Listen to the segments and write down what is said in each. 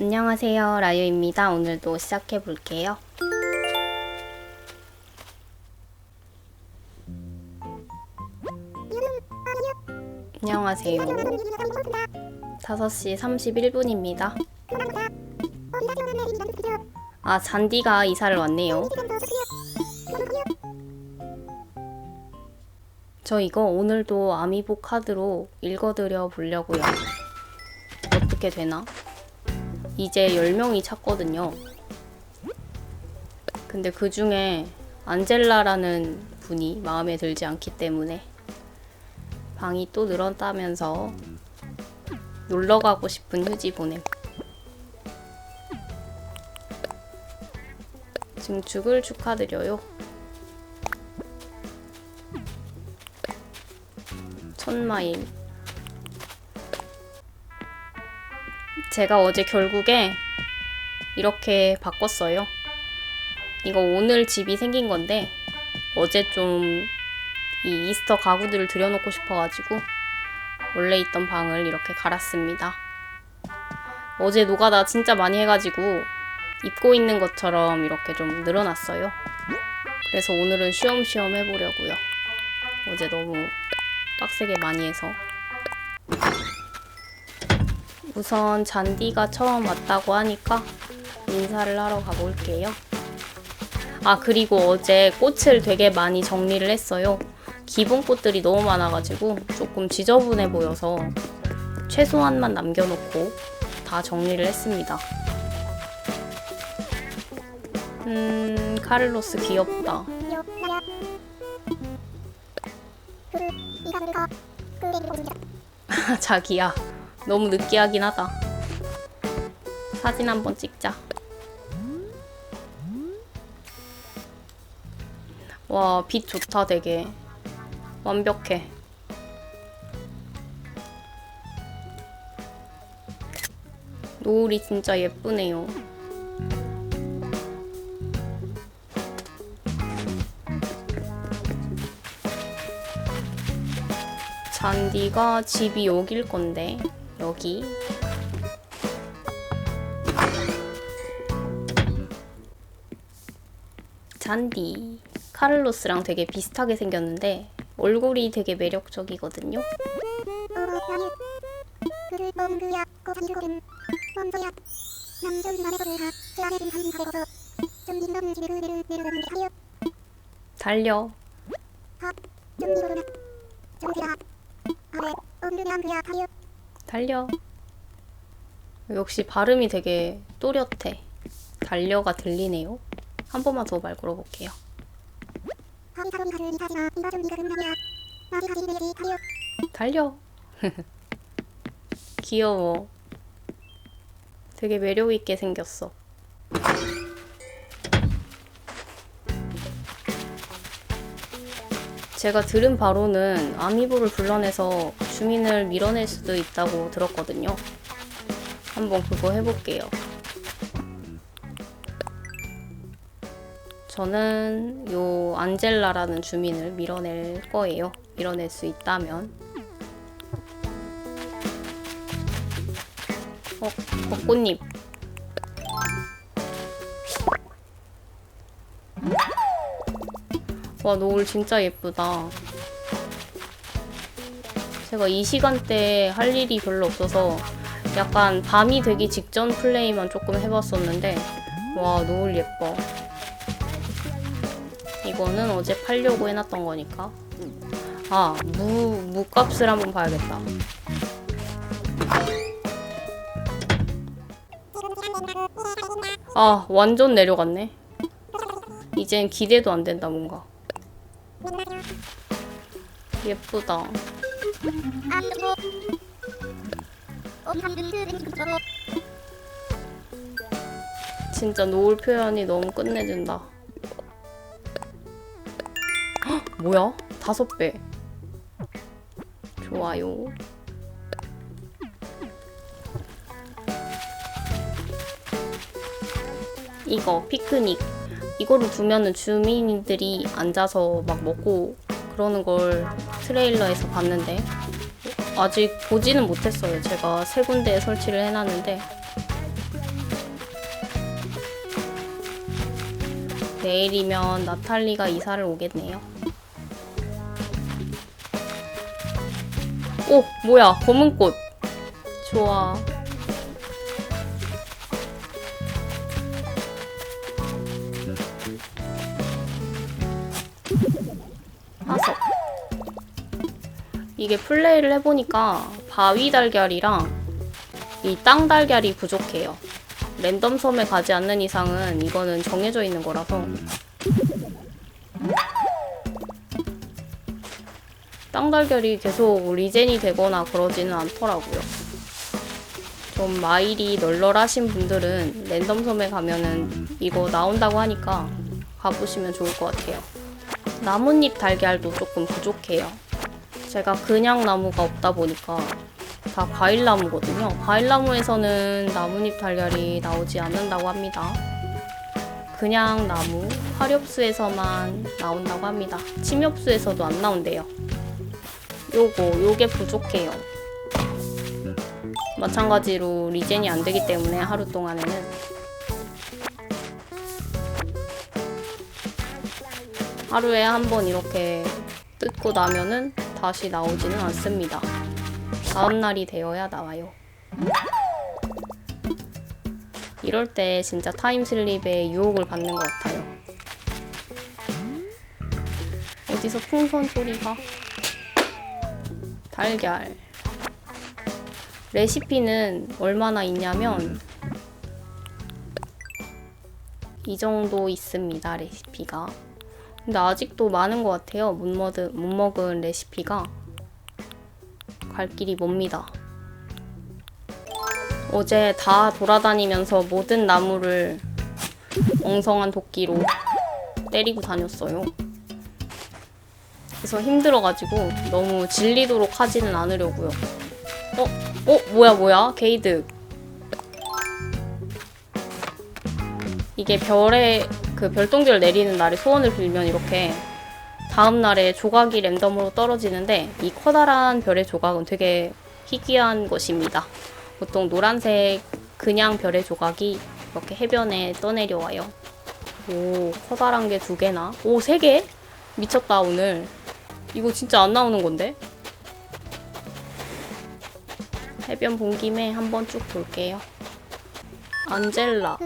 안녕하세요. 라유입니다. 오늘도 시작해 볼게요. 안녕하세요. 5시 31분입니다. 아, 잔디가 이사를 왔네요. 저 이거 오늘도 아미보 카드로 읽어드려 보려고요. 어떻게 되나? 이제 10명이 찼거든요. 근데 그 중에 안젤라라는 분이 마음에 들지 않기 때문에 방이 또 늘었다면서 놀러 가고 싶은 휴지 보냄. 증축을 축하드려요. 천마일. 제가 어제 결국에 이렇게 바꿨어요. 이거 오늘 집이 생긴 건데 어제 좀 이 이스터 가구들을 들여놓고 싶어가지고 원래 있던 방을 이렇게 갈았습니다. 어제 노가다 진짜 많이 해가지고 입고 있는 것처럼 이렇게 좀 늘어났어요. 그래서 오늘은 쉬엄쉬엄 해보려고요. 어제 너무 빡세게 많이 해서. 우선 잔디가 처음 왔다고 하니까 인사를 하러 가볼게요. 아, 그리고 어제 꽃을 되게 많이 정리를 했어요. 기본 꽃들이 너무 많아가지고 조금 지저분해 보여서 최소한만 남겨놓고 다 정리를 했습니다. 음, 카를로스 귀엽다. 자기야, 너무 느끼하긴 하다. 사진 한번 찍자. 와, 빛 좋다, 되게. 완벽해. 노을이 진짜 예쁘네요. 잔디가 집이 여길 건데, 여기. 잔디. 카를로스랑 되게 비슷하게 생겼는데, 얼굴이 되게 매력적이거든요. 달려. 달려. 역시 발음이 되게 또렷해. 달려가 들리네요. 한 번만 더 말 걸어볼게요. 달려. 귀여워. 되게 매력 있게 생겼어. 제가 들은 바로는 아미보를 불러내서 주민을 밀어낼 수도 있다고 들었거든요. 한번 그거 해볼게요. 저는 요 안젤라라는 주민을 밀어낼 거예요. 밀어낼 수 있다면. 어, 벚꽃잎. 와, 노을 진짜 예쁘다. 제가 이 시간대에 할 일이 별로 없어서 약간 밤이 되기 직전 플레이만 조금 해봤었는데, 와, 노을 예뻐. 이거는 어제 팔려고 해놨던 거니까. 아, 무, 무값을 한번 봐야겠다. 아, 완전 내려갔네. 이젠 기대도 안 된다, 뭔가. 예쁘다. 진짜 노을 표현이 너무 끝내준다. 헉, 뭐야? 다섯 배. 좋아요. 이거 피크닉. 이거를 두면은 주민들이 앉아서 막 먹고 그러는 걸 트레일러에서 봤는데 아직 보지는 못했어요. 제가 세 군데에 설치를 해놨는데 내일이면 나탈리가 이사를 오겠네요. 오! 뭐야! 검은꽃! 좋아. 이게 플레이를 해보니까 바위 달걀이랑 이 땅 달걀이 부족해요. 랜덤 섬에 가지 않는 이상은 이거는 정해져 있는 거라서 땅 달걀이 계속 리젠이 되거나 그러지는 않더라고요. 좀 마일이 널널하신 분들은 랜덤 섬에 가면은 이거 나온다고 하니까 가보시면 좋을 것 같아요. 나뭇잎 달걀도 조금 부족해요. 제가 그냥 나무가 없다 보니까 다 과일나무거든요. 과일나무에서는 나뭇잎 달걀이 나오지 않는다고 합니다. 그냥 나무, 화렵수에서만 나온다고 합니다. 침엽수에서도 안 나온대요. 요거, 요게 부족해요. 마찬가지로 리젠이 안 되기 때문에 하루 동안에는 하루에 한 번 이렇게 뜯고 나면은 다시 나오지는 않습니다. 다음 날이 되어야 나와요. 이럴 때 진짜 타임슬립에 유혹을 받는 것 같아요. 어디서 풍선 소리가? 달걀. 레시피는 얼마나 있냐면 이 정도 있습니다, 레시피가. 근데 아직도 많은 것 같아요. 못, 먹은, 못 먹은 레시피가. 갈 길이 멉니다. 어제 다 돌아다니면서 모든 나무를 엉성한 도끼로 때리고 다녔어요. 그래서 힘들어가지고 너무 질리도록 하지는 않으려고요. 어? 어? 뭐야 뭐야? 게이드. 이게 별에 그 별똥별 내리는 날에 소원을 빌면 이렇게 다음 날에 조각이 랜덤으로 떨어지는데 이 커다란 별의 조각은 되게 희귀한 것입니다. 보통 노란색 그냥 별의 조각이 이렇게 해변에 떠내려와요. 오, 커다란 게 두 개나? 오, 세 개? 미쳤다, 오늘. 이거 진짜 안 나오는 건데? 해변 본 김에 한번 쭉 볼게요. 안젤라.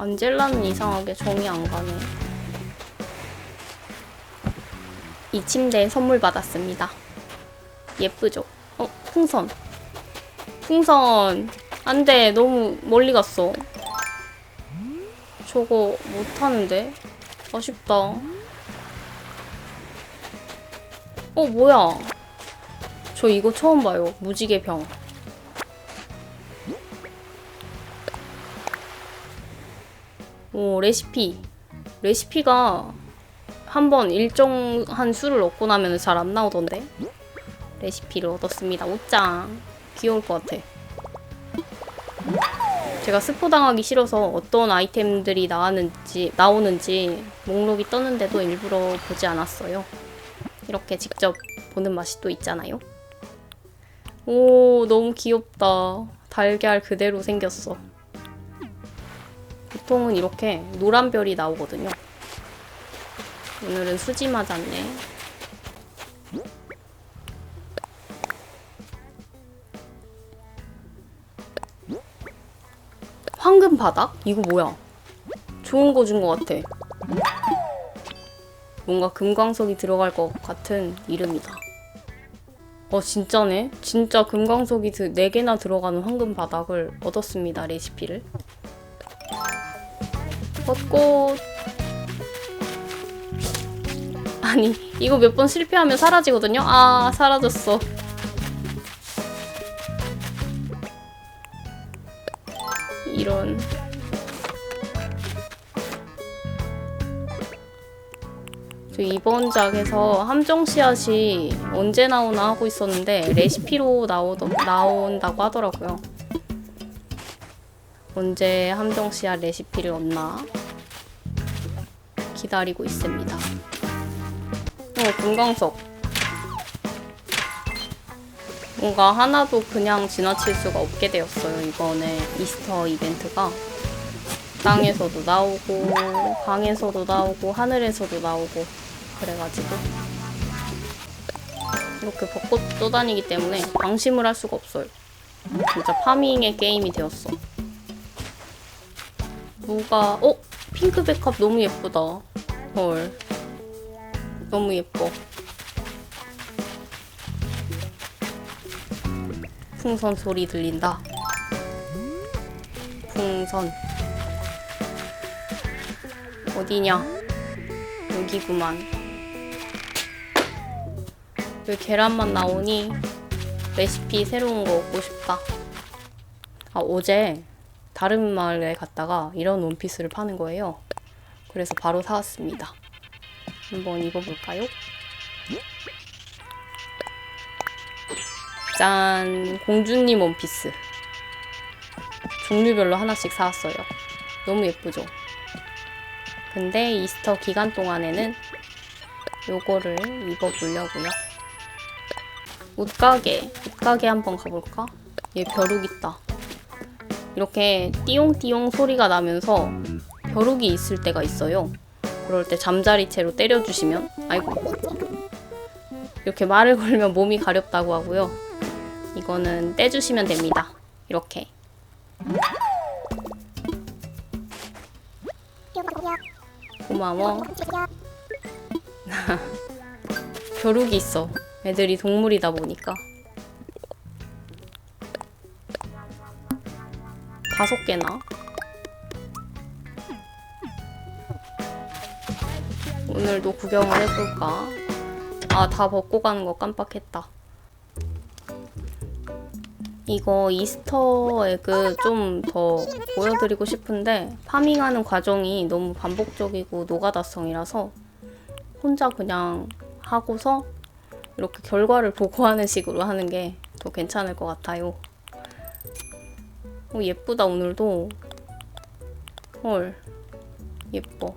안젤라는 이상하게 정이 안 가네. 이 침대 선물 받았습니다. 예쁘죠? 어, 풍선. 풍선. 안 돼. 너무 멀리 갔어. 저거 못하는데? 아쉽다. 어, 뭐야. 저 이거 처음 봐요. 무지개 병. 오, 레시피. 레시피가 한번 일정한 수를 얻고 나면 잘 안 나오던데. 레시피를 얻었습니다. 옷장. 귀여울 것 같아. 제가 스포 당하기 싫어서 어떤 아이템들이 나왔는지, 나오는지 목록이 떴는데도 일부러 보지 않았어요. 이렇게 직접 보는 맛이 또 있잖아요. 오, 너무 귀엽다. 달걀 그대로 생겼어. 보통은 이렇게 노란 별이 나오거든요. 오늘은 수지 맞았네. 황금 바닥? 이거 뭐야? 좋은 거 준 거 같아. 뭔가 금광석이 들어갈 것 같은 이름이다. 어, 진짜네? 진짜 금광석이 4개나 들어가는 황금 바닥을 얻었습니다, 레시피를. 벚꽃. 아니, 이거 몇 번 실패하면 사라지거든요? 아, 사라졌어. 이런. 저 이번 작에서 함정 씨앗이 언제 나오나 하고 있었는데 레시피로 나오더, 나온다고 하더라고요. 언제 함정 씨앗 레시피를 얻나 기다리고 있습니다. 어, 금광석. 뭔가 하나도 그냥 지나칠 수가 없게 되었어요. 이번에 이스터 이벤트가. 땅에서도 나오고 강에서도 나오고 하늘에서도 나오고 그래가지고 이렇게 벚꽃 떠다니기 때문에 방심을 할 수가 없어요. 진짜 파밍의 게임이 되었어. 누가 어 핑크 백합 너무 예쁘다. 헐 너무 예뻐. 풍선 소리 들린다. 풍선 어디냐? 여기구만. 왜 계란만 나오니? 레시피 새로운 거 얻고 싶다. 아, 어제 다른 마을에 갔다가 이런 원피스를 파는 거예요. 그래서 바로 사왔습니다. 한번 입어볼까요? 짠! 공주님 원피스. 종류별로 하나씩 사왔어요. 너무 예쁘죠? 근데 이스터 기간 동안에는 요거를 입어보려고요. 옷가게, 옷가게 한번 가볼까? 얘 벼룩 있다. 이렇게 띠용띠용 소리가 나면서 벼룩이 있을 때가 있어요. 그럴 때 잠자리채로 때려주시면, 아이고. 이렇게 말을 걸면 몸이 가렵다고 하고요. 이거는 떼주시면 됩니다. 이렇게. 고마워. 벼룩이 있어. 애들이 동물이다 보니까. 다섯 개나? 오늘도 구경을 해볼까? 아, 다 벗고 가는 거 깜빡했다. 이거 이스터 에그 좀 더 보여드리고 싶은데 파밍하는 과정이 너무 반복적이고 노가다성이라서 혼자 그냥 하고서 이렇게 결과를 보고하는 식으로 하는 게 더 괜찮을 것 같아요. 오, 예쁘다 오늘도. 헐 예뻐.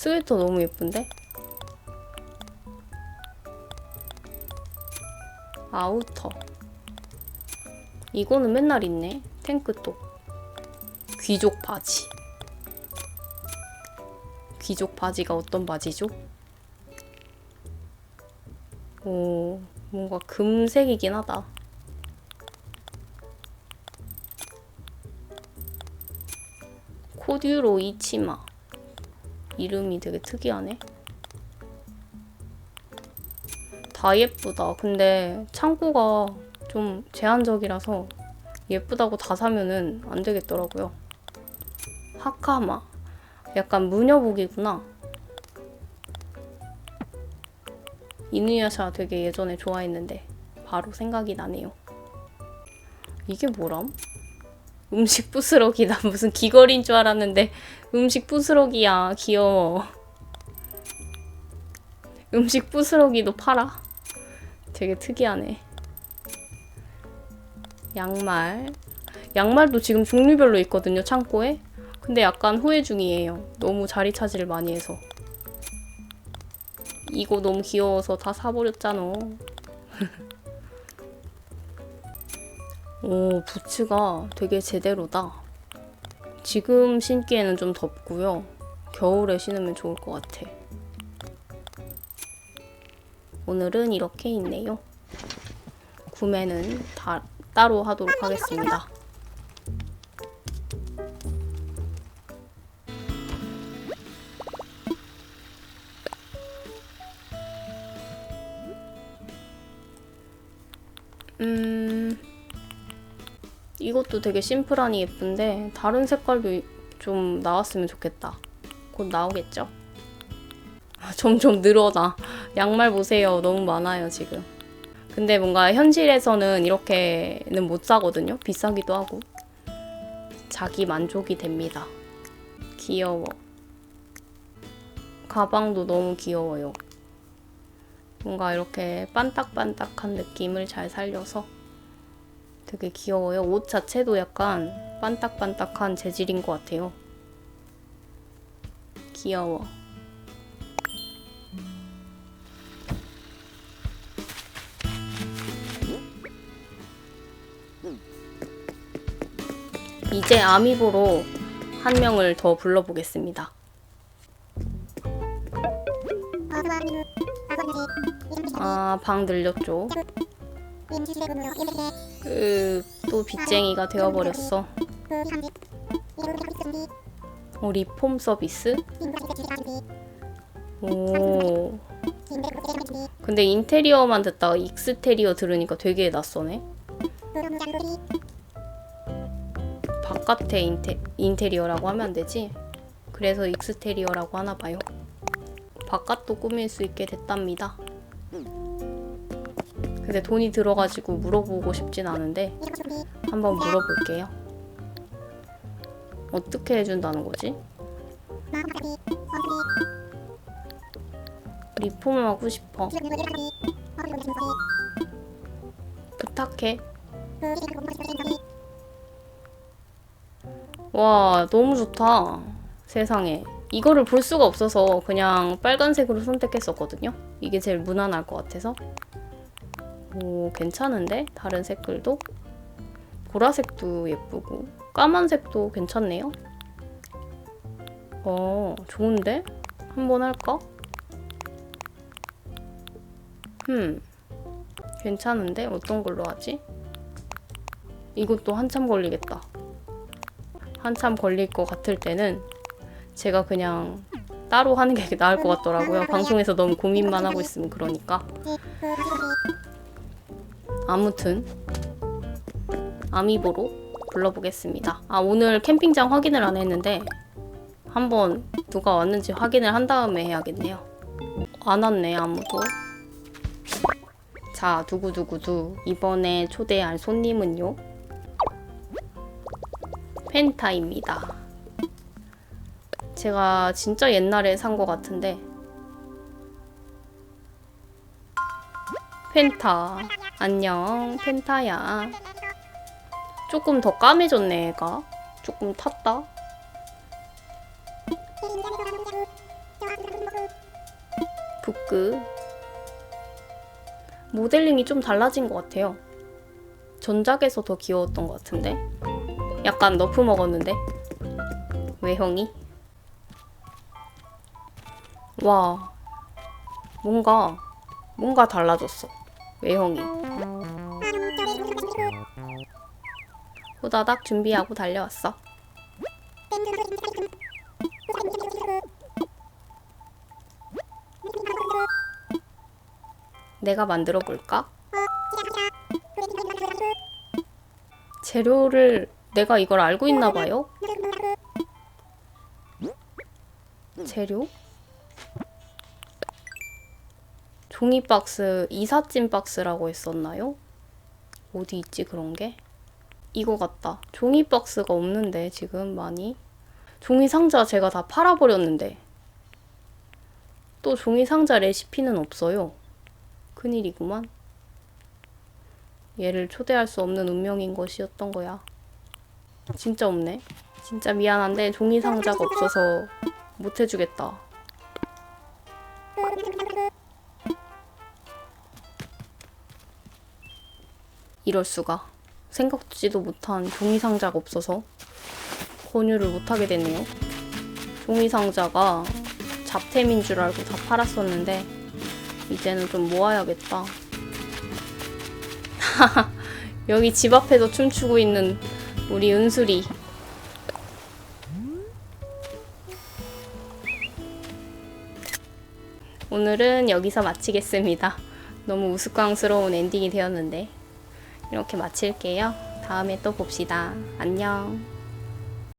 스웨터 너무 예쁜데? 아우터. 이거는 맨날 있네. 탱크톱. 귀족 바지. 귀족 바지가 어떤 바지죠? 오, 뭔가 금색이긴 하다. 코듀로 이 치마. 이름이 되게 특이하네. 다 예쁘다. 근데 창고가 좀 제한적이라서 예쁘다고 다 사면은 안 되겠더라고요. 하카마. 약간 무녀복이구나. 이누야샤 되게 예전에 좋아했는데 바로 생각이 나네요. 이게 뭐람? 음식 부스러기 나 무슨 귀걸이인 줄 알았는데 음식 부스러기야 귀여워. 음식 부스러기도 팔아? 되게 특이하네. 양말. 양말도 지금 종류별로 있거든요, 창고에. 근데 약간 후회 중이에요. 너무 자리 차지를 많이 해서. 이거 너무 귀여워서 다 사버렸잖아. 오, 부츠가 되게 제대로다. 지금 신기에는 좀 덥고요. 겨울에 신으면 좋을 것 같아. 오늘은 이렇게 있네요. 구매는 다 따로 하도록 하겠습니다. 이것도 되게 심플하니 예쁜데 다른 색깔도 좀 나왔으면 좋겠다. 곧 나오겠죠? 아, 점점 늘어나. 양말 보세요. 너무 많아요, 지금. 근데 뭔가 현실에서는 이렇게는 못 사거든요. 비싸기도 하고. 자기 만족이 됩니다. 귀여워. 가방도 너무 귀여워요. 뭔가 이렇게 반딱반딱한 느낌을 잘 살려서 되게 귀여워요. 옷 자체도 약간 반딱반딱한 재질인 것 같아요. 귀여워. 이제 아미보로 한 명을 더 불러보겠습니다. 아, 방 늘렸죠. 으, 또 빚쟁이가 되어버렸어. 우리 폼 서비스? 오. 근데 인테리어만 듣다가 익스테리어 들으니까 되게 낯서네. 바깥에 인테, 인테리어라고 하면 안 되지? 그래서 익스테리어라고 하나 봐요. 바깥도 꾸밀 수 있게 됐답니다. 근데 돈이 들어가지고 물어보고 싶진 않은데 한번 물어볼게요. 어떻게 해준다는 거지? 리폼하고 싶어. 부탁해. 와, 너무 좋다. 세상에. 이거를 볼 수가 없어서 그냥 빨간색으로 선택했었거든요. 이게 제일 무난할 것 같아서. 오, 괜찮은데? 다른 색깔도? 보라색도 예쁘고, 까만색도 괜찮네요. 어, 좋은데? 한번 할까? 음, 괜찮은데? 어떤 걸로 하지? 이것도 한참 걸리겠다. 한참 걸릴 것 같을 때는 제가 그냥 따로 하는 게 나을 것 같더라고요. 방송에서 너무 고민만 하고 있으면 그러니까. 아무튼 아미보로 불러보겠습니다. 아 오늘 캠핑장 확인을 안 했는데 한번 누가 왔는지 확인을 한 다음에 해야겠네요. 안 왔네 아무도. 자 두구두구두 이번에 초대할 손님은요 펜타입니다. 제가 진짜 옛날에 산 것 같은데 펜타 안녕 펜타야. 조금 더 까매졌네 얘가. 조금 탔다. 부끄. 모델링이 좀 달라진 것 같아요. 전작에서 더 귀여웠던 것 같은데? 약간 너프 먹었는데? 외형이? 와 뭔가 뭔가 달라졌어 외형이 후다닥 준비하고 달려왔어 내가 만들어 볼까? 재료를 내가 이걸 알고 있나 봐요? 재료? 종이 박스, 이삿짐 박스라고 했었나요? 어디 있지 그런 게? 이거 같다. 종이 박스가 없는데 지금 많이. 종이 상자 제가 다 팔아버렸는데. 또 종이 상자 레시피는 없어요. 큰일이구만. 얘를 초대할 수 없는 운명인 것이었던 거야. 진짜 없네. 진짜 미안한데 종이 상자가 없어서 못 해주겠다. 이럴 수가. 생각지도 못한 종이 상자가 없어서 권유를 못하게 됐네요. 종이 상자가 잡템인 줄 알고 다 팔았었는데 이제는 좀 모아야겠다. 여기 집 앞에서 춤추고 있는 우리 은술이. 오늘은 여기서 마치겠습니다. 너무 우스꽝스러운 엔딩이 되었는데 이렇게 마칠게요. 다음에 또 봅시다. 안녕.